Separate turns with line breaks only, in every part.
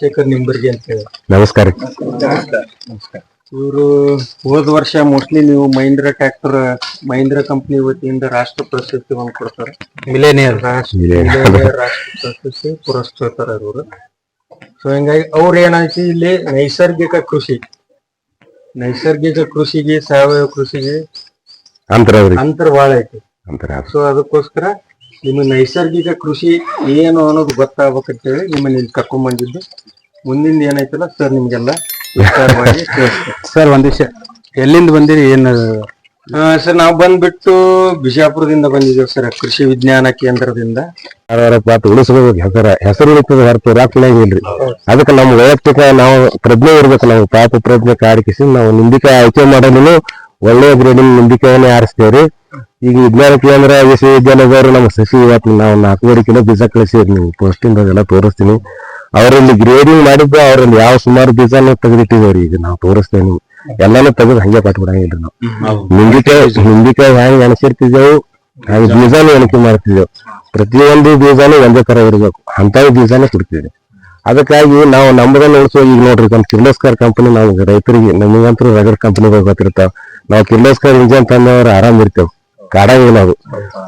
ಶೇಖರ್ ನಿಂಬರ್ಗಿ ಅಂತ ಹೇಳಿ.
ನಮಸ್ಕಾರ.
ಇವರು ಹೋದ ವರ್ಷ ಮೋಸ್ಟ್ಲಿ ನೀವು ಮಹೀಂದ್ರ ಟ್ರ್ಯಾಕ್ಟರ್ ಮಹೀಂದ್ರ ಕಂಪನಿ ವತಿಯಿಂದ ರಾಷ್ಟ್ರ ಪ್ರಶಸ್ತಿ ಒಂದು ಕೊಡ್ತಾರೆ.
ಮಿಲೇನಿಯರ್
ರಾಷ್ಟ್ರ ಪ್ರಶಸ್ತಿ ಪುರಸ್ಕೃತರ ಇವರು. ಸೊ ಹಿಂಗಾಗಿ ಅವ್ರ ಏನಾಯ್ತು ಇಲ್ಲಿ ನೈಸರ್ಗಿಕ ಕೃಷಿ. ನೈಸರ್ಗಿಕ ಕೃಷಿಗೆ ಸಾವಯವ ಕೃಷಿಗೆ
ಅಂತರ ಬಾಳ
ಅಂತರ ಐತಿ.
ಅಂತರ.
ಸೊ ಅದಕ್ಕೋಸ್ಕರ ನಿಮ್ಮ ನೈಸರ್ಗಿಕ ಕೃಷಿ ಏನು ಅನ್ನೋದು ಗೊತ್ತಾಗ್ಬೇಕಂತೇಳಿ ನಿಮ್ಮನ್ನ ಇಲ್ಲಿ ಕರ್ಕೊಂಡ್ ಬಂದಿದ್ದು ಮುಂದಿನ ಏನೈತಲ್ಲ ಸರ್ ನಿಮ್ಗೆಲ್ಲ ವಿಸ್ತಾರವಾಗಿ
ಸರ್ ಒಂದ್ ವಿಷಯ ಎಲ್ಲಿಂದ ಬಂದಿರಿ? ಏನ್?
ಸರ್ ನಾವು ಬಂದ್ಬಿಟ್ಟು ಬಿಜಾಪುರದಿಂದ ಬಂದಿದ್ದೇವೆ ಸರ್ ಕೃಷಿ ವಿಜ್ಞಾನ ಕೇಂದ್ರದಿಂದ.
ಪಾತ ಹೆಸರ ಹೆಸರು ಉಳಿತದ ಹೊರತು ರಾಕ್ಲಾಗಿಲ್ರಿ ಅದಕ್ಕೆ ನಮ್ಮ ವೈಯಕ್ತಿಕ ನಾವು ಪ್ರಜ್ಞೆ ಇರ್ಬೇಕು ನಾವು ಪಾಪ ಪ್ರಜ್ಞೆ ಕಾಡಿಕಿಸಿ ನಾವು ನಿಂಬಿಕೆ ಆಯ್ಕೆ ಮಾಡಲು ಒಳ್ಳೆಯ ಗ್ರೇಡಿಂಗ್ ನಿಂಬಿಕಾಯನ್ನೇ ಆರಿಸ್ತೇವ್ರಿ ಈಗ ವಿಜ್ಞಾನ ಕೇಂದ್ರ ವಿಶ್ವವಿದ್ಯಾಲಯದವರು ನಮ್ಮ ಸಸಿ ಇವತ್ತು ನಾವು ನಾಲ್ಕೂವರೆ ಕಿಲೋ ಬೀಜ ಕಳಿಸಿರಿ ನೀವು ಪೋಸ್ಟಿಂದ ಅದೆಲ್ಲ ತೋರಿಸ್ತೀನಿ. ಅವರಲ್ಲಿ ಗ್ರೇಡಿಂಗ್ ಮಾಡಿದ್ದು ಅವರಲ್ಲಿ ಯಾವ ಸುಮಾರು ಬೀಜನೂ ತೆಗೆದಿಟ್ಟಿದ್ದೇವ್ರಿ. ಈಗ ನಾವು ತೋರಿಸ್ತೇವೆ ನೀವು ಎಲ್ಲಾನು ತೆಗೆದು ಹಂಗೆ ಕೊಟ್ಬಿಡಂಗಿಲ್ರಿ ನಾವು. ನಿಂಬಿಕಾಯಿ ನಿಂಬಿಕಾಯಿ ಹ್ಯಾಂಗ್ ಎಣಸಿರ್ತಿದ್ದೆವು ಹಾಗೆ ಬೀಜಾನು ಎಣಿಕೆ ಮಾಡ್ತಿದ್ದೆವು. ಪ್ರತಿಯೊಂದು ಬೀಜಾನು ಒಂದೇ ತರ ಇರಬೇಕು. ಅಂತ ಬೀಜಾನೇ ಕೊಡ್ತಿದ್ವಿ ಅದಕ್ಕಾಗಿ ನಾವು ನಮ್ಮದನ್ನ ಉಳಿಸೋ ಈಗ ನೋಡ್ರಿ ನಮ್ಮ ಕಿರ್ಲೋಸ್ಕರ್ ಕಂಪನಿ ನಾವು ರೈತರಿಗೆ ನಮಗಂತೂ ರಗರ್ ಕಂಪನಿ ಗೊತ್ತಿರ್ತಾವ ನಾವು ಕಿರ್ಲೋಸ್ಕರ್ ಇಂಜನ್ ತಂದವರು ಆರಾಮ್ ಇರ್ತೇವೆ ಕಾಡಂಗಿಲ್ಲ ಅದು?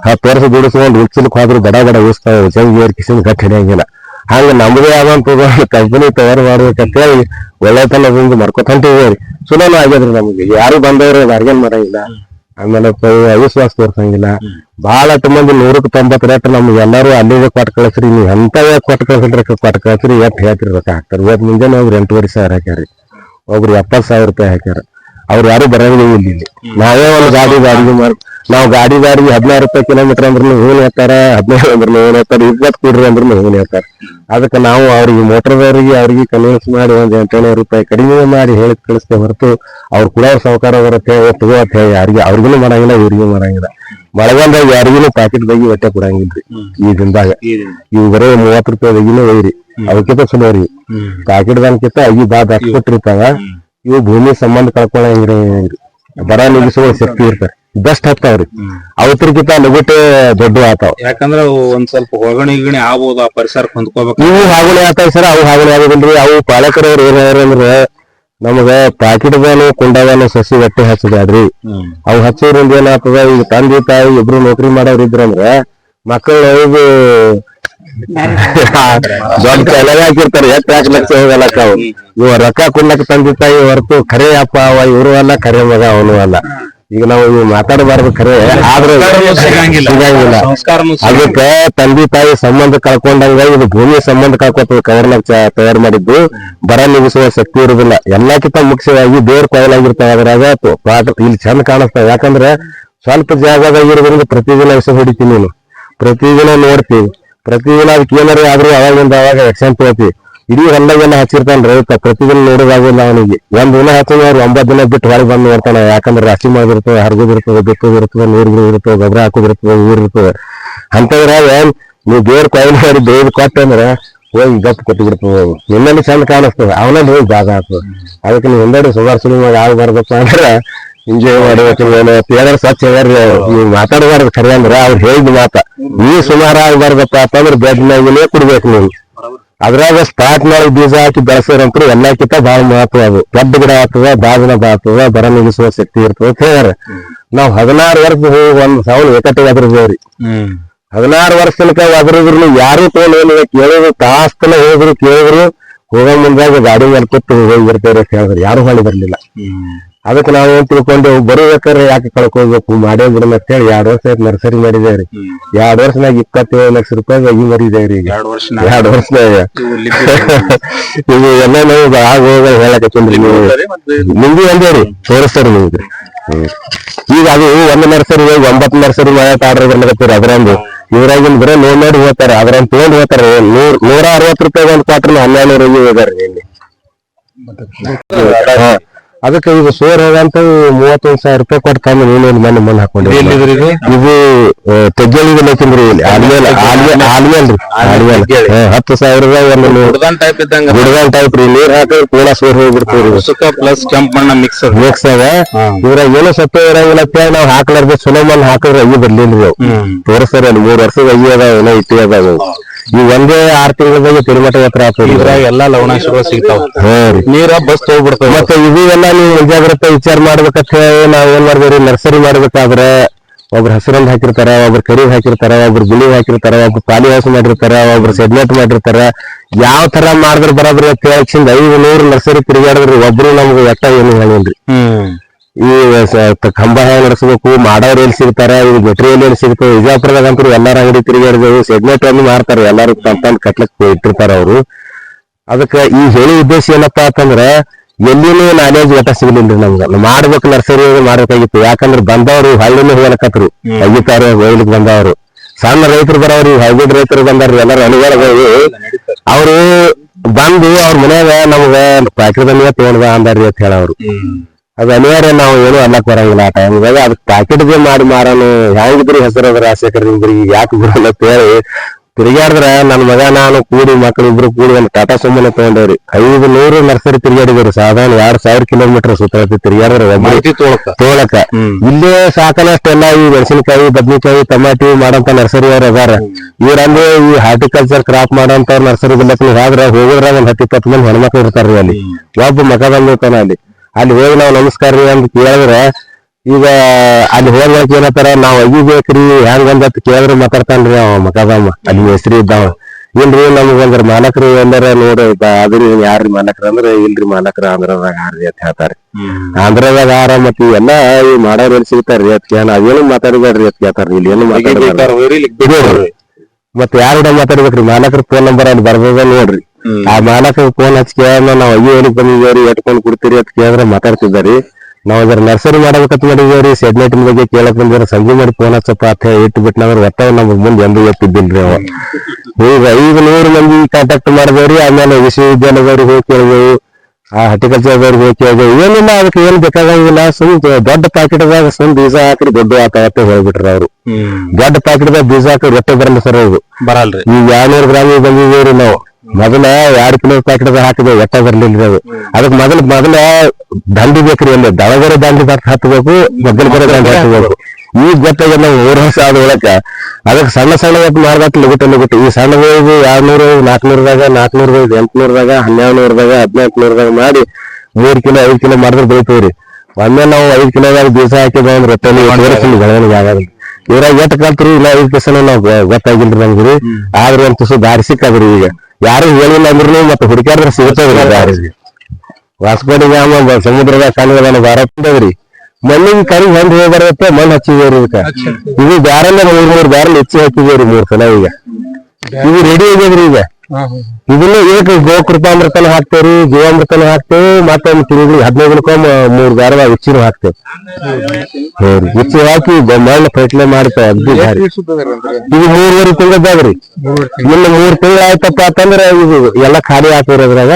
ಹತ್ತು ವರ್ಷ ದುಡಿಸ್ಕೊಂಡು ಉಚ್ಚಲಕ್ ಹೋದ್ರೆ ಬಡ ಬಡ ಉಳಿಸ್ತಾವೆ ಜಂಗ್ ಏರ್ ಕಿಸಿನ ಗಟ್ಟಿ ಹಿಡಿಯಂಗಿಲ್ಲ. ಹಂಗ ನಮ್ಮದೇ ಆದಂತ ಕಂಪನಿ ತಯಾರು ಮಾಡ್ಬೇಕಂತೇಳಿ ಒಳ್ಳೆತನದಿಂದ ಮರ್ಕೊತಂತೀವಿ ಸುಲಭ ಆಗ್ಯದ್ರಿ ನಮ್ಗೆ. ಯಾರು ಬಂದವ್ರು ಬಾರ್ಗೇನ್ ಮಾಡಂಗಿಲ್ಲ. ಆಮೇಲೆ ಅವಿಶ್ವಾಸ ತೋರ್ಸಂಗಿಲ್ಲ. ಬಹಳ ಮಂದಿ ನೂರಕ್ಕೆ ತೊಂಬತ್ತು ರೇಟ್ ನಮ್ಗೆ ಎಲ್ಲರೂ ಅಲ್ಲಿಗೆ ಕೊಟ್ಟು ಕಳಿಸ್ರಿ. ನೀವು ಎಂತವೇ ಕೊಟ್ಟು ಕಳ್ಸಿದ್ರೆ ಕೊಟ್ಟು ಕಳಿಸ್ರಿ. ಎಷ್ಟು ಹೇಳ್ತಿರ್ಬೇಕು ಹಾಕ್ತಾರೆ ಇವತ್ತು ಮುಂಜಾನೆ ಒಬ್ರು ಎಂಟೂವರೆ ಸಾವಿರ ಹಾಕ್ಯಾರಿ ಒಬ್ರು ಎಪ್ಪತ್ತು ಸಾವಿರ ರೂಪಾಯಿ ಹಾಕ್ಯಾರ ಅವ್ರು ಯಾರು ಬರಂಗಿಲ್ಲ ಇಲ್ಲಿ ಇಲ್ಲಿ. ನಾವೇ ಒಂದು ಗಾಡಿ ಬಾಡಿಗೆ ಮಾಡ್ ನಾವು ಗಾಡಿ ಬಾಡಿಗೆ ಹದಿನಾರು ರೂಪಾಯಿ ಕಿಲೋಮೀಟರ್ ಅಂದ್ರೂ ಹೂನ್ ಹೇಳ್ತಾರ ಹದಿನೈದು ಅಂದ್ರೂ ಹೂನ್ ಹೇಳ್ತಾರೆ ಇಪ್ಪತ್ತು ಕೊಡ್ರಿ ಅಂದ್ರೂ ಹೂನ್ ಹೇಳ್ತಾರೆ. ಅದಕ್ಕೆ ನಾವು ಅವ್ರಿಗೆ ಮೋಟರ್ದವ್ರಿಗೆ ಅವ್ರಿಗೆ ಕನ್ವಿನ್ಸ್ ಮಾಡಿ ಒಂದು ಎಂಟುನೂರು ರೂಪಾಯಿ ಕಡಿಮೆ ಮಾಡಿ ಹೇಳಿ ಕಳಿಸ್ತೇವೆ ಹೊರತು ಅವ್ರು ಕೂಡ ಸಾವುಕಾರ ಬರುತ್ತೆ ತಗೋ ಅಂತ ಹೇಳಿ ಯಾರಿಗೆ ಅವ್ರಿಗೂ ಮಾಡಂಗಿಲ್ಲ ಇವ್ರಿಗೂ ಮಾಡಂಗಿಲ್ಲ. ಮಳೆಗಾಲದಾಗ ಯಾರಿಗೂ ಪ್ಯಾಕೆಟ್ ಬಗ್ಗೆ ಹೊಟ್ಟೆ ಕೊಡಂಗಿಲ್ರಿ ಈ ದಿನದಾಗ. ಇವ್ ಬರೀ ಮೂವತ್ತು ರೂಪಾಯಿ ಬಗ್ಗಿನೇ ಒಯ್ರಿ ಅವಕ್ಕಿಂತ ಚಲೋ ರೀ. ಪ್ಯಾಕೆಟ್ ದಾನ್ಕಿಂತ ಅಗಿ ಬಾ ದಷ್ಟ ಕೊಟ್ಟಿರ್ತಾವ. ಇವು ಭೂಮಿ ಸಂಬಂಧ ಕಳ್ಕೊಳ್ಳಂಗ್ರಿ ಬರ ನಿಗಿಸುವ ಶಕ್ತಿ ಇರ್ತಾರೆ. ಬೆಸ್ಟ್ ಹತ್ತಾವ್ರಿ ಅವತ್ತರಿಗಿಂತ ಲಗುಟೆ ದೊಡ್ಡ ಆತಾವ
ಯಾಕಂದ್ರ ಅವು ಒಂದ್ ಸ್ವಲ್ಪ ಹೊಗಣಿ ಗಿಣಿ ಆಗ್ಬೋದು ಆ ಪರಿಸರಕ್ಕೆ ಹೊಂದ್ಕೋಬೇಕು.
ನೀವು ಹಾಗುಳಿ ಆತಾವ ಸರ್ ಅವು ಹಾಗುಳಿ ಆಗೋದಿಲ್ರಿ. ಅವು ಪಾಲಕರವ್ರು ಏನ್ ಅಂದ್ರ ನಮಗ ಪ್ಯಾಕೆಟ್ದಾನು ಕುಂಡದಾನು ಸಸಿ ಒಟ್ಟೆ ಹಚ್ಚದ್ರಿ ಅವು ಹಚ್ಚೋದ್ರಿಂದ ಏನಾಗ್ತದ ಈಗ ತಂದೆ ತಾಯಿ ಇಬ್ರು ನೌಕರಿ ಮಾಡೋರು ಇದ್ರಂದ್ರ ಮಕ್ಕಳು ಇದು ದೊಡ್ಡ ಹಾಕಿರ್ತಾರೆ ಎಷ್ಟ್ ಯಾಕೆ ಲಕ್ಷ ಹೋಗಲ್ಲಕ್ಕ ಇವ ರೊಕ್ಕ ಕೊಡ್ಲಕ್ಕ ತಂದೆ ತಾಯಿ ಹೊರತು ಖರೆ ಅಪ್ಪ ಅವ ಇವರು ಅಲ್ಲ ಖರೆ ಮಗ ಅವನು ಅಲ್ಲ. ಈಗ ನಾವು ಇವ್ ಮಾತಾಡಬಾರ್ದು ಖರೆ ಆದ್ರೆ
ಸಿಗಂಗಿಲ್ಲ.
ಅದಕ್ಕೆ ತಂದೆ ತಾಯಿ ಸಂಬಂಧ ಕಳ್ಕೊಂಡಂಗ ಇದು ಭೂಮಿ ಸಂಬಂಧ ಕಳ್ಕೊತ ಕವರ್ನಾಗ ತಯಾರು ಮಾಡಿದ್ದು. ಬರ ನಿಗಿಸುವ ಶಕ್ತಿ ಇರುದಿಲ್ಲ. ಎಲ್ಲಕ್ಕಿಂತ ಮುಖ್ಯವಾಗಿ ಬೇರ್ ಕೊಯಲಾಗಿರ್ತಾವ ಅದ್ರಾಗ. ಪಾಠ ಇಲ್ಲಿ ಚಂದ ಕಾಣಿಸ್ತಾವ. ಯಾಕಂದ್ರೆ ಸ್ವಲ್ಪ ಜಾಗದಾಗ ಇರೋದ್ರಿಂದ ಪ್ರತಿದಿನ ವಿಷ ಹೊಡಿತೀನಿ ನೀನು. ಪ್ರತಿದಿನ ನೋಡ್ತಿ ಪ್ರತಿದಿನ ಅದಕ್ಕೆ ಏನಾರ ಆದ್ರೂ ಅವಾಗಿಂದ ಅವಾಗ ಎಕ್ಸಾಮ್ ತಗೋತಿ ಇಡೀ ಹೊಲ್ದಾಗೆಲ್ಲ ಹಚ್ಚಿರ್ತಾನ ರೈತ, ಪ್ರತಿದಿನ ನೋಡೋದಾಗಿಲ್ಲ ಅವನಿಗೆ. ಒಂದ್ ದಿನ ಹಚ್ಚಿದ್ರೆ ಅವ್ರು ಒಂಬತ್ತು ದಿನ ಬಿಟ್ಟು ಹೊರಗೆ ಬಂದು ನೋಡ್ತಾನೆ. ಯಾಕಂದ್ರೆ ರಾಶಿ ಮಾಡಿರ್ತದೆ ಹರಗೋದಿರ್ತದೆ ಬಿತ್ತೋದಿರ್ತದೆ ನೀರು ಗೊಬ್ಬರ ಹಾಕೋದಿರ್ತದೆ ಊರಿರ್ತದೆ ಅಂತಂದ್ರೆ ನೀವು ದೇವ್ರ ಕೊಯ್ಲು ಮಾಡಿ ದೇವ್ರ ಕೊಟ್ಟಂದ್ರೆ ಹೋಗಿ ಗಪ್ ಕೊಟ್ಟು ಬಿಡ್ತದೆ ನಿನ್ನಲ್ಲಿ ಚಂದ ಕಾಣಿಸ್ತದೆ. ಅವನಲ್ಲಿ ಹೋಗಿ ಜಾಗ ಆಗ್ತದೆ ಅದಕ್ಕೆ ನೀವು ಹಿಂದಡಿ ಸುಮಾರು ಆಗ್ಬಾರ್ದಪ್ಪ ಅಂದ್ರೆ ಎಂಜಾಯ್ ಮಾಡ್ಬೇಕು ಏನು ಏನಾರ ಸ್ವಚ್ಛ ನೀವು ಮಾತಾಡಬಾರ್ದು ಖರೆ ಅಂದ್ರೆ ಅವ್ರು ಹೇಳಿದ ಮಾತ. ನೀವು ಸುಮಾರು ಆಗ್ಬಾರ್ದಪ್ಪ ಬೆಡ್ ಬೆಡ್ನಾಗಿನೇ ಕೊಡ್ಬೇಕು ನೀವು ಅದ್ರಾಗ ಸ್ಟಾರ್ಟ್ ಮಾಡಿ ಬೀಜ ಹಾಕಿ ಬೆಳೆಸೋರಂತ್ರು ಎಲ್ಲಕ್ಕಿಂತ ಬಹಳ ಮಹತ್ವ ಅದು. ದೊಡ್ಡ ಗಿಡ ಆಗ್ತದ ಬಾಗಿನ ಬಾಗ್ತದ ಬರ ನಿಲ್ಲಿಸುವ ಶಕ್ತಿ ಇರ್ತದೆ ಅಂತ ಹೇಳ್ಯಾರ. ನಾವ್ ಹದಿನಾರು ವರ್ಷ ಒಂದು ಸಾವಿರ ಎಕಟ್ಟಿಗೆ ಅದ್ರದೇವ್ರಿ ಹದಿನಾರು ವರ್ಷ ತನಕ ಅದ್ರದ್ರು ಯಾರು ತಗೊಂಡು ಕೇಳಿದ್ರು ತಾಸ್ತನ ಹೋದ್ರು, ಕೇಳಿದ್ರು, ಹೋಗೋ ಮುಂದಾಗ ಗಾಡಿ ಮೇಲೆ ಕೂತು ಹೋಗಿರ್ತೇವ್ರಿ ಅಂತ ಹೇಳಿದ್ರು. ಯಾರು ಹೊಳಿ ಬರ್ಲಿಲ್ಲ. ಅದಕ್ಕೆ ನಾವು ಏನ್ ತಿಳ್ಕೊಂಡು ಬರುಬೇಕಾದ್ರೆ ಯಾಕೆ ಕಳ್ಕೊಳ್ಬೇಕು ಮಾಡೇ ಬಿಡೋಣ ಅಂತ ಹೇಳಿ ಎರಡ್ ವರ್ಷ ನರ್ಸರಿ ಮಾಡಿದೇವ್ರಿ ಎರಡ್ ವರ್ಷನಾಗ ಇಪ್ಪತ್ತೇಳು ಲಕ್ಷ ರೂಪಾಯಿ ಈ ಮರಿದೇವ್ರಿ ಈಗ.
ಎರಡ್ ವರ್ಷ
ಎರಡ್ ವರ್ಷನಾಗ. ಇದು ಎಲ್ಲ ನಾವು ಆಗ ಹೋಗ ಹೇಳಕ್ ನೀವು. ನಿಮ್ಗೆ ಒಂದೇವ್ರಿ ತೋರಿಸ್ತಾರ ನಿಮ್ಗೆ. ಈಗ ಅದು ಒಂದು ನರ್ಸರಿ ಹೋಗಿ ಒಂಬತ್ತು ನರ್ಸರಿ ಮಾಡಕ್ ಆರ್ಡರ್ ಬರ್ಲಕತ್ತೀರಿ ಅದ್ರಂದು ಇವ್ರಾಗಿನ್ ಬರೀ ನೋಡ್ ನೋಡಿ ಹೋಗ್ತಾರೆ ಅದ್ರಂದ್ ತಗೊಂಡ್ ಹೋಗ್ತಾರೆ. ನೂರ್ ನೂರ ಅರವತ್ತು ರೂಪಾಯಿ ಒಂದು ಕ್ವಾಟ್ರ್ ಹನ್ನೆರಡು ನೂರ ಹೋಗಾರಿ ಇಲ್ಲಿ. ಅದಕ್ಕೆ ಇದು ಸೋರ್ ಹೋಗಂತ ಮೂವತ್ತೊಂದ್ ಸಾವಿರ ರೂಪಾಯಿ ಕೊಟ್ಟು ತಂದು ನೀನು ಮನೆ ಮಣ್ಣು
ಹಾಕೊಂಡಿದ್ರಿ ಇದು?
ತೆಗ್ಗಲಿಗೆ ಬೇಕಂದ್ರಿ ಇಲ್ಲಿ. ಆಲ್ಮೇಲ್ ಆಲ್ಮೇಲ್ ಆಲ್ಮೇಲ್ ಆಲ್ಮೇಲ್ ಹತ್ತು ಸಾವಿರ ಒಂದು
ಹುಡ್ದನ್ ಟೈಪ್ ಇದ್ದಂಗ
ಹುಡುಗನ್ ಟೈಪ್ ರೀ. ನೀರ್ ಹಾಕಿದ್ರೆ ಕೂಡ ಸೋರ್ ಹೋಗ್ಬಿಡ್ತೀವಿ
ಸುಕ್ಕ ಪ್ಲಸ್ ಕೆಂಪ್ ಮಣ್ಣ ಮಿಕ್ಸ್
ಮಿಕ್ಸ್ ಅದ. ಇದ್ರಾಗ ಏನೋ ಸತ್ವ ಇರಂಗಿಲ್ಲ ನಾವು ಹಾಕ್ಲಾರ್ದೆ ಚಲೋ ಮಣ್ಣು ಹಾಕಿದ್ರೆ ಅಯ್ಯ ಬರ್ಲಿಲ್ರಿ ಅವು. ತೋರಿಸ್ತಾರೆ ಮೂರ್ ವರ್ಷದ ಅಯ್ಯ ಅದಾವ ಏನೋ ಇಟ್ಟಿ ಅದಾವ. ಈ ಒಂದೇ ಆರ್ ತಿಂಗಳದಾಗ ತಿರುಮಟ ಹತ್ರ
ಇದ್ರಾಗ ಎಲ್ಲಾ ಲವಣಾಂಶಗಳು ಸಿಗ್ತಾವ. ನೀರ ಬಸ್ ಹೋಗ್ಬಿಡ್ತಾವ
ಮತ್ತೆ ಇದು ಎಲ್ಲ ನೀವು ಮುಂಜಾಗ್ರತೆ ವಿಚಾರ ಮಾಡ್ಬೇಕಂತ ಹೇಳಿ ನಾವ್ ಏನ್ ಮಾಡ್ದೇವ್ರಿ ನರ್ಸರಿ ಮಾಡ್ಬೇಕಾದ್ರೆ ಒಬ್ರು ಹಸಿರಂದ್ ಹಾಕಿರ್ತಾರ ಒಬ್ರು ಕರಿ ಹಾಕಿರ್ತಾರ ಒಬ್ರು ಬಿಳಿ ಹಾಕಿರ್ತಾರ ಒಬ್ರು ಪಾಲಿ ಹೌಸ್ ಮಾಡಿರ್ತಾರ ಒಬ್ರು ಸೆಡ್ನೆಟ್ ಮಾಡಿರ್ತಾರ. ಯಾವ ತರ ಮಾಡಿದ್ರೆ ಬರೋದ್ರಿ ಅಂತ ಹೇಳಿ ಐದು ನೂರು ನರ್ಸರಿ ತಿರುಗಾಡಿದ್ರಿ ಒಬ್ರು ನಮ್ಗೆ ಎಟ್ಟ ಏನು ಹೇಳಿಲ್ರಿ
ಹ್ಮ್.
ಈ ಹೆಂಗ್ ನಡೆಸಬೇಕು? ಮಾಡೋರ್ ಎಲ್ಲಿ ಸಿಗ್ತಾರ? ಇದು ಮೆಟೀರಿಯಲ್ ಎಲ್ಲಿ ಸಿಗ್ತಾವ ವಿಜಯಪುರದಾಗ ಅಂತೂ ಎಲ್ಲಾರ ಅಂಗಡಿ ತಿರುಗಾಡಿದೆವು ಸೆಡ್ನೆಟ್ ಒಂದು ಮಾರ್ತಾರ. ಎಲ್ಲಾರು ತಮ್ಮ ಕಟ್ಲಕ್ ಇಟ್ಟಿರ್ತಾರ ಅವರು. ಅದಕ್ಕೆ ಈ ಹೇಳಿ ಉದ್ದೇಶ ಏನಪ್ಪಾ ಅಂತಂದ್ರ, ಎಲ್ಲಿನೂ ನಾಲೇಜ್ ಒಟ್ಟ ಸಿಗಲಿಲ್ಲ ನಮ್ಗ. ಮಾಡ್ಬೇಕು ನರ್ಸರಿ ಮಾಡ್ಬೇಕಾಗಿತ್ತು. ಯಾಕಂದ್ರ ಬಂದವರು ಹಳ್ಳಿನೂ ಹೋಗ್ಲಕತ್ರು. ತೆಗಿತಾರೆ ಹೋಗ್ಲಿಕ್ ಬಂದವರು. ಸಣ್ಣ ರೈತರು ಬರೋರು ಹೈಬ್ರಿಡ್ ರೈತರು ಬಂದಾರ್ರಿ ಎಲ್ಲಾರು ಅನುಭವಗಳು ಅವರು ಬಂದು ಅವ್ರ ಮನ್ಯಾಗ ನಮ್ಗ ಪ್ಯಾಕೆಟ್ದಲ್ಲಿಯೇ ತಗೊಂಡ್ಬ ಅಂದಾರ್ರಿ ಅಂತ ಹೇಳವ್ರು ಅದು ಅನಿವಾರ್ಯ ನಾವು ಏನು ಅನ್ನಕ್ ಬರಂಗಿಲ್ಲ. ಆ ಟೈಮ್ದಾಗ ಅದಕ್ಕೆ ಪ್ಯಾಕೆಟ್ಗೆ ಮಾಡಿ ಮಾರೋನು ಹೆಂಗಿದ್ರಿ ಹೆಸರು ಅದ್ರ ರಾಜಶೇಖರ್ ನಿಮ್ಗೆ ಯಾಕೆ ಬರಲ್ಲ ಅಂತ ಹೇಳಿ ತಿರುಗಾಡಿದ್ರ ನನ್ನ ಮಗ ನಾನು ಕೂಡಿ ಮಕ್ಳು ಇಬ್ರು ಕೂಡಿ ಒಂದು ಟಾಟಾ ಸುಮ್ಮನೆ ತಗೊಂಡವ್ರಿ. ಐದು ನೂರು ನರ್ಸರಿ ತಿರುಗಾಡಿದ್ರಿ ಸಾಧಾರಣ ಎರಡ್ ಸಾವಿರ ಕಿಲೋಮೀಟರ್ ಸುತ್ತಾಡ್ತಿ ತಿರುಗಾಡಿದ್ರೆ
ತೊಳಕ.
ಇಲ್ಲೇ ಸಾಕನಷ್ಟೆಲ್ಲ ಈ ಮೆಣಸಿನಕಾಯಿ ಬದ್ನಿಕಾಯಿ ಟಮಾಟಿ ಮಾಡಂತ ನರ್ಸರಿ ಅವ್ರ ಅದಾರ. ಇವ್ರಂದ್ರೆ ಈ ಹಾರ್ಟಿಕಲ್ಚರ್ ಕ್ರಾಪ್ ಮಾಡೋಂತ ನರ್ಸರಿ ಬಿಲ್ಲಕ್ ನೀವು ಹೋದ್ರ ಹೋಗಿದ್ರ ಒಂದ್ ಹತ್ತು ಇಪ್ಪತ್ತು ಮಂದಿ ಹೆಣ್ಮಕ್ಳು ಇರ್ತಾರ್ರಿ ಅಲ್ಲಿ. ಒಬ್ಬ ಮಗ ಬಂದಿರ್ತಾನ ಅಲ್ಲಿ. ಅಲ್ಲಿ ಹೋಗಿ ನಾವು ನಮಸ್ಕಾರ ರೀ ಅಂತ ಕೇಳಿದ್ರೆ ಈಗ ಅಲ್ಲಿ ಹೋಗ್ಬೇಕು ಏನತ್ತಾರ ನಾವ್ ಅಗಿಬೇಕ್ರಿ ಹೆಂಗಂದತ್ ಕೇಳಿದ್ರೆ ಮಾತಾಡ್ತಾನ್ರಿ ಅವ ಮಕದಮ್ಮ ಅಲ್ಲಿ ಹೆಸ್ರಿ ಇದ್ದಾವ ಇಲ್ರಿ ನಮ್ಗ್ ಒಂದ್ರ ಮಾಲಕ್ರು ಎಲ್ಲಾರ ನೋಡ್ರಿ ಅದ್ರಿ ಯಾರ್ರಿ ಮಾಲಕ್ರ ಅಂದ್ರೆ ಇಲ್ರಿ ಮಾಲಕ್ರ ಆಂಧ್ರದಾಗ ಆರ್ರಿ ಅಂತ ಹೇಳ್ತಾರೆ. ಆಂಧ್ರದಾಗ ಆರ ಮತ್ತೆ ಎಲ್ಲಾ ಈ ಮಾಡೋರ್ ಸಿಗ್ತಾರ್ರಿ ಅತ್ ಕೇಳ ಅವೇನು ಮಾತಾಡಿಬೇಡ್ರಿ ಅತ್ ಕೇಳ್ತಾರ ಇಲ್ಲಿ ಏನು
ಹೋಗ್ರಿ
ಮತ್ತೆ ಯಾರ ಮಾತಾಡ್ಬೇಕ್ರಿ ಮಾಲಕ್ರ ಫೋನ್ ನಂಬರ್ ಅಲ್ಲಿ ಬರ್ಬೋದ ನೋಡ್ರಿ. ಆ ಮಾಲಕ ಫೋನ್ ಹಚ್ಚಿ ಕೇಳ ನಾವ್ ಅಯ್ಯೋ ಎಲ್ಲಿಗ್ ಬಂದಿದ್ದೇವ್ರಿ ಎಟ್ಕೊಂಡ್ ಕೊಡ್ತೀರಿ ಅಂತ ಕೇಳಿದ್ರೆ ಮಾತಾಡ್ತಿದ್ದಾರಿ. ನಾವ್ ಅದ್ರ ನರ್ಸರಿ ಮಾಡ್ಬೇಕಂತ ಮಾಡಿದೇವ್ರಿ ಸೆಡ್ನೆಟ್ ಬಗ್ಗೆ ಕೇಳಕ್ ಬಂದಿರ ಸಂಜೆ ಮಾಡಿ ಫೋನ್ ಹಚ್ಚಪ್ಪ ಅಂತ ಹೇಳಿ ಬಿಟ್ಟು ಬಿಟ್ನಂದ್ರ ಒಟ್ಟ ನಮ್ಗ್ ಮುಂದೆ ಎಂದು ಎತ್ತಿದ್ದಿಲ್ರಿ ಅವ ಈಗ ಐದು ನೂರು ಮಂದಿ ಕಾಂಟ್ಯಾಕ್ಟ್ ಮಾಡಿದೇವ್ರಿ ಆಮೇಲೆ ವಿಶ್ವವಿದ್ಯಾಲಯದವ್ರಿಗೆ ಹೋಗಿ ಕೇಳಿದೆವು ಆ ಹಾರ್ಟಿಕಲ್ಚರ್ದವ್ರಿಗೆ ಹೋಗಿ ಕೇಳಿದೆವು. ಏನಿಲ್ಲ ಅದಕ್ಕೆ ಏನ್ ಬೇಕಾಗಂಗಿಲ್ಲ ಸುಮ್ ದೊಡ್ಡ ಪ್ಯಾಕೆಟ್ದಾಗ ಸುಮ್ ಬೀಜ ಹಾಕ್ರಿ ದೊಡ್ಡ ಆತಾವತ್ತೆ ಹೇಳ್ಬಿಟ್ರಿ ಅವ್ರು. ದೊಡ್ಡ ಪ್ಯಾಕೆಟ್ದಾಗ ಬೀಜ ಹಾಕಿ ರೊಟ್ಟಿ ಬರಲ್ಲ ಸರ್ ಇದು
ಬರಲ್ರಿ.
ಈಗ ಎರಡ್ನೂರು ಗ್ರಾಮ್ ಬಂದಿದ್ದೀವ್ರಿ ನಾವು. ಮೊದಲ ಎರಡ್ ಕಿಲೋ ಪ್ಯಾಕೆಟ್ ಹಾಕಿದೆ ಎಟ್ಟ ಬರ್ಲಿಲ್ಲ ಅದು ಅದಕ್ಕೆ ಮೊದಲ ಮೊದಲ ದಂಡಿ ಬೇಕ್ರಿ ಅಲ್ಲಿ ದಳಗರೆ ದಂಡಿ ಹತ್ತಬೇಕು ಹತ್ಬೇಕು ಮೊದಲ ಬರೋ ದಂಡಿ ಹತ್ತಬೇಕು ಈಗ ಗೊತ್ತಾಗ ನಾವು ಮೂರ್ ವರ್ಷ ಆದ ಒಳಕ. ಅದಕ್ಕೆ ಸಣ್ಣ ಸಣ್ಣ ಮಾಡ್ಬೇಕು ಲಗುಟ ಲಗುಟ ಈ ಸಣ್ಣದು ಎರಡ್ನೂರು ನಾಲ್ಕನೂರದಾಗ ನಾಲ್ಕನೂರ ಎಂಟ್ನೂರದಾಗ ಹನ್ನೆರಡು ನೂರದಾಗ ಹದಿನಾಲ್ಕು ನೂರದಾಗ ಮಾಡಿ ಮೂರ್ ಕಿಲೋ ಐದ್ ಕಿಲೋ ಮಾಡಿದ್ರೆ ಬೆಳಿತೀವ್ರಿ. ಒಮ್ಮೆ ನಾವು ಐದ್ ಕಿಲೋದಾಗ ಬೀಜ ಹಾಕಿದ ಅಂದ್ರೆ ಬೆಳವಣಿಗೆ ಆಗಲ್ಲ ಇವ್ರಾಗ ಎಟ್ ಕಲ್ತ್ರಿ ಇಲ್ಲ ಐದ್ ಕಿಸನ ನಾವು ಗೊತ್ತಾಗಿಲ್ರಿ ನಮ್ಗ್ರಿ ಆದ್ರೆ ಒಂದ್ ತುಸು ದಾರಿ ಸಿಕ್ಕದ್ರಿ ಈಗ. ಯಾರು ಹೇಳಿಲ್ಲ ಅಂದ್ರೂ ಮತ್ತೆ ಹುಡುಕ್ಯಾರ ಸಿಗುತ್ತೆ ದಾರಿ ವಾಸ್ಕೋಡಿ ಗ್ರಾಮ ಸಮುದ್ರದ ಕಾಲದ ಬಾರತ್ತದ್ರಿ ಮಣ್ಣಿನ ಕರಿ ಹೊಂದ್ ಹೋಗಿರುತ್ತೆ ಮಣ್ಣು ಹಚ್ಚಿದೇವ್ರಿ ಇದಕ್ಕ. ಇದು ಬ್ಯಾರಲ್ಲ ಮೂರ್ ಮೂರ್ ಬ್ಯಾರಲ್ ಹೆಚ್ಚಿ ಹಾಕಿದೇವ್ರಿ ಮೂರ್ ಸಲ ಈಗ. ಇದು ರೆಡಿ ಆಗ್ಯದ್ರಿ ಈಗ. ಇದನ್ನ ಏಕ ಗೋಕೃಪಾಮೃತನ ಹಾಕ್ತೇವ್ರಿ ಜೀವಾಮೃತನ ಹಾಕ್ತೇವೆ ಮತ್ತೆ ತಿಂಗಳಿಗೆ ಹದಿನೈದು ದಿನಕ್ಕೊಮ್ಮೆ ಮೂರ್ ಗಾರವ ಹೆಚ್ಚಿನ ಹಾಕ್ತೇವೆ. ಹ್ಮ್ ಹೆಚ್ಚಿ ಹಾಕಿ ಮಣ್ಣ ಫೈಟ್ಲೆ ಮಾಡ್ತೇವೆ ಅಗ್ದಿ ಭಾರಿ ಇದು ಮೂರುವರೆ ತಿಂಗಳದ್ದಾಗ್ರಿ ಇನ್ನು ಮೂರ್ ತಿಂಗಳು ಆಯ್ತಪ್ಪ ಅಂತಂದ್ರೆ ಇದು ಎಲ್ಲ ಖಾಲಿ ಹಾಕ್ತೇವ್ರಿ ಅದ್ರಾಗ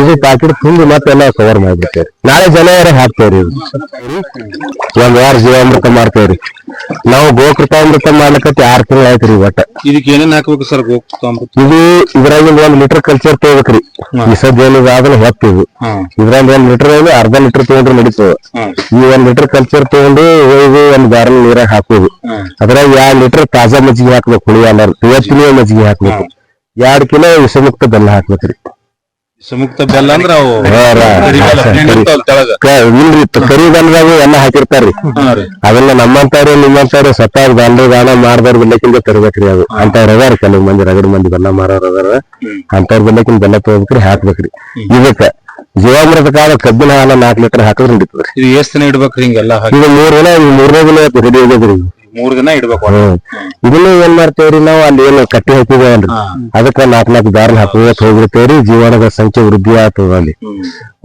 ಇದು ಪ್ಯಾಕೆಟ್ ತುಂಬಿ ಮತ್ತೆಲ್ಲ ಕವರ್ ಮಾಡ್ಬಿಡ್ತೇವ್ರಿ. ನಾಳೆ ಜನವರಿ ಹಾಕ್ತೇವ್ರಿ ಇದು. ಒಂದ್ ವಾರ ಜೀವಾಮೃತ ಮಾಡ್ತೇವ್ರಿ. ನಾವು ಗೋಕೃತಾಮೃತ ಮಾಡ್ಲಿಕ್ಕೆ ಆರ್ ತಿಂಗಳು ಆಯ್ತ್ರಿ ಒಟ್ಟ.
ಇದಕ್ಕೆ ಏನೇನ್ ಹಾಕ್ಬೇಕು ಸರ್ ಗೋಕೃತಾಮೃತ
ಇದು ಇದ್ರಾಗಿಂದ ಒಂದ್ ಲೀಟರ್ ಕಲ್ಚರ್ ತಗೋಬೇಕ್ರಿ. ಸದ್ಯ ಆದ್ರೆ ಹೊತ್ತಿದು
ಹಾ.
ಇದ್ರಾಗ ಒಂದ್ ಲೀಟರ್ ಅಂದ್ರೆ ಅರ್ಧ ಲೀಟರ್ ತಗೊಂಡ್ರೆ ನಡೀತದ. ಈ ಒಂದ್ ಲೀಟರ್ ಕಲ್ಚರ್ ತಗೊಂಡು ಹೋಗಿ ಒಂದ್ ಬ್ಯಾರಲ್ ನೀರಾಗ ಹಾಕೋದು. ಅದ್ರಾಗ ಎರಡ್ ಲೀಟರ್ ತಾಜಾ ಮಜ್ಜಿಗೆ ಹಾಕ್ಬೇಕು ಹುಳಿ ಅಲ್ಲ ಇವತ್ತಿನ ಮಜ್ಜಿಗೆ ಹಾಕ್ಬೇಕು. ಎರಡ್ ಕಿಲೋ ವಿಷಮುಕ್ತ ಬೆಲ್ಲ ಹಾಕ್ಬೇಕ್ರಿ.
ಸುಮುಕ್ತ ಬೆಲ್ಲ ಅಂದ್ರ ಅವು ಕರಿ
ಇಲ್ರಿ ಬೆಲ್ಲದಾಗ ಎಲ್ಲ ಹಾಕಿರ್ತಾರ್ರಿ.
ಹಾ ರೀ.
ಅದನ್ನ ನಮ್ಮಂತವ್ರು ನಿಮ್ಮಂತವ್ರು ಸ್ವತಃ ಬಂದು ದಾನ ಮಾಡ್ದವ್ರ ಬೆಲ್ಲಕ್ಕಿಂತ ತರ್ಬೇಕ್ರಿ ಅದು. ಅಂತವ್ರ ಅದಾರ ಕೆಲವು ಮಂದಿ ರಗಡ್ ಮಂದಿ ಬೆಲ್ಲ ಮಾರೋರ್ ಅದಾರ. ಅಂತವ್ರ ಬೆಲ್ಲಕ್ಕಿಂತ ಬೆಲ್ಲ ತಗೋಬೇಕ್ರಿ ಹಾಕ್ಬೇಕ್ರಿ. ಇದಕ್ಕ ಜೀವಾಮೃತ ಕಾಲ ಕಬ್ಬಿನ ಹಾಲ ನಾಲ್ಕು ಲೀಟರ್ ಹಾಕಿದ್ರೆ ನಡೀತದ್ರಿ.
ಇದು ಎಷ್ಟ್ ದಿನ ಇಡ್ಬೇಕ್ರಿ ಹಿಂಗೆಲ್ಲ
ಈಗ ಮೂರ್ ದಿನ ಮೂರನೇ ದಿನ ರೆಡಿ ಈಗ.
ಮೂರ್ ದಿನ ಇಡ್ಬೇಕು.
ಇದನ್ನ ಏನ್ ಮಾಡ್ತೇವ್ರಿ ನಾವು ಅಲ್ಲಿ ಏನು ಕಟ್ಟಿ ಹಾಕಿದೇವಲ್ರಿ. ಅದಕ್ಕ ನಾಲ್ಕ್ ನಾಲ್ಕು ದಾರಲ್ ಹಾಕೋತ್ ಹೋಗಿರ್ತೇವ್ರಿ ಜೀವನದ ಸಂಖ್ಯೆ ವೃದ್ಧಿ ಆಗ್ತದ ಅಲ್ಲಿ.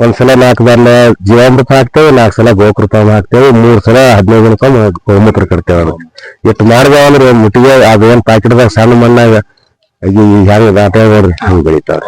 ಒಂದ್ಸಲ ನಾಲ್ಕು ದಾರ್ಲ ಜೀವಾಮೃತ ಹಾಕ್ತೇವೆ ನಾಲ್ಕು ಸಲ ಗೋಕೃತ ಹಾಕ್ತೇವೆ ಮೂರ್ ಸಲ ಹದಿನೈದು ದಿನಕ್ಕೊಮ್ಮೆ ಗೋಮೂತ್ರ ಕಟ್ತೇವೆ ಅದು ಎಷ್ಟು ಮಾಡ್ದೇವ ಅಂದ್ರೆ ಮುಟ್ಟಿಗೆ ಅದೇನ್ ಪ್ಯಾಕೆಟ್ದಾಗ ಸಣ್ಣ ಮಣ್ಣಾಗ ಈ ಹೆಂಗ್ ದಾಟ ನೋಡ್ರಿ ಹಂಗ್ ಬೆಳಿತಾವ್ರಿ